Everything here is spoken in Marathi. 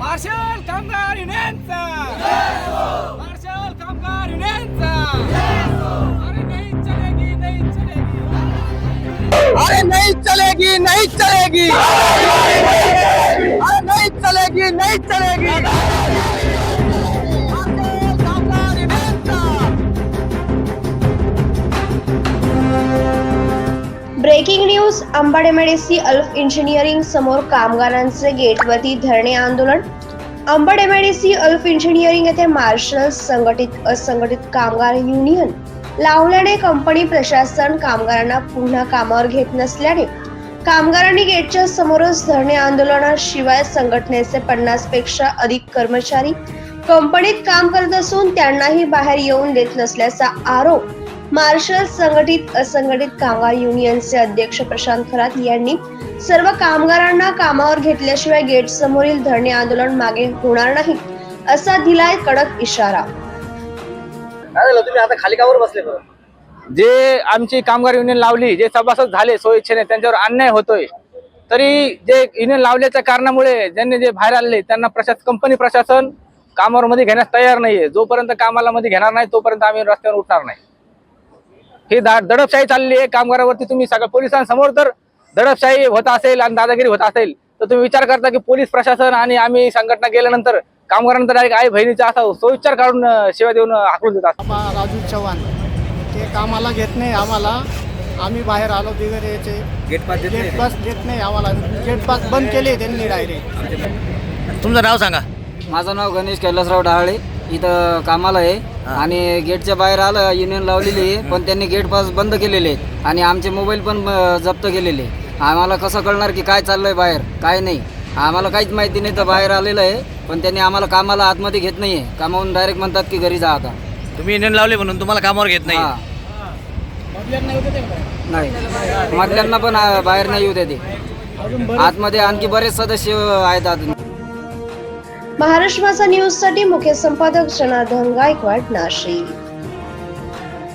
मार्शल कामगार युनियनचा मार्शल कामगार युनियनचा अरे नहीं चलेगी नहीं चलेगी। अरे नहीं चलेगी नहीं चलेगी। अरे नहीं चलेगी नहीं चलेगी। ब्रेकिंग न्यूज अंबाडेमेडेसी अल्फ इंजिनिअरिंग समोर कामगारांचे गेटवरती धरणे आंदोलन. अंबाडेमेडेसी अल्फ इंजिनिअरिंग येथे मार्शल संघटित असंघटित कामगार युनियन. लावल्याने कंपनी प्रशासन कामगारांना पुन्हा कामावर घेत नसल्याने कामगारांनी गेटच्या समोरच धरणे आंदोलनाशिवाय संघटनेचे पन्नासपेक्षा अधिक कर्मचारी कंपनीत काम करत असून त्यांनाही बाहेर येऊन देत नसल्याचा आरोप मार्शल संघटित असंघटित कामगार युनियनचे अध्यक्ष प्रशांत खरात यांनी सर्व कामगारांना कामावर घेतल्याशिवाय गेट समोरील धरणे आंदोलन मागे होणार नाही असा दिलाय कडक इशारा. तुम्ही आता खाली कावर बसले जे आमची कामगार युनियन लावली जे सभासद झाले स्वइच्छेने त्यांच्यावर अन्याय होतोय. तरी जे युनियन लावल्याच्या कारणामुळे ज्यांनी जे बाहेर आले त्यांना प्रशासन कंपनी प्रशासन कामावर मध्ये घेण्यास तयार नाहीये. जोपर्यंत कामाला मध्ये घेणार नाही तोपर्यंत आम्ही रस्त्यावर उठणार नाही. ही दा- दडपशाही चालली आहे. कामगारावरती तुम्ही सगळ्या पोलिसांसमोर तर दडपशाही होत असेल आणि दादागिरी होत असेल तर तुम्ही विचार करता की पोलीस प्रशासन आणि आम्ही संघटना गेल्यानंतर कामगारांना डायरेक्ट आई बहिणीचा असा सोविचार काढून शिवाय देऊन हाकलून देतात राजू चव्हाण ते कामाला घेत नाही आम्हाला. आम्ही बाहेर आलो बिगर याचे गेट पास देत गेट पास देत नाही आम्हाला. गेट पास बंद केले त्यांनी डायरेक्ट तुमचं नाव सांगा. माझं नाव गणेश कैलासराव डहाळे. इथं कामाला आहे. आणि गेटच्या बाहेर आलं युनियन लावलेली आहे पण त्यांनी गेट पास बंद केलेले आहेत. आणि आमचे मोबाईल पण अं, जप्त केलेले आहे. आम्हाला कसं कळणार की काय चाललंय बाहेर? काय नाही. आम्हाला काहीच माहिती नाही तर बाहेर आलेलं आहे. पण त्यांनी आम्हाला कामाला आतमध्ये घेत नाही आहे कामावून डायरेक्ट म्हणतात की घरी जा आता. तुम्ही युनियन लावले म्हणून तुम्हाला कामावर घेत नाही हा. नाही. मधल्यांना पण बाहेर नाही येऊ देते. आतमध्ये आणखी बरेच सदस्य आहेत आत महाराष्ट्र माझा न्यूजसाठी मुख्य संपादक जनार्दन गायकवाड नाशिक.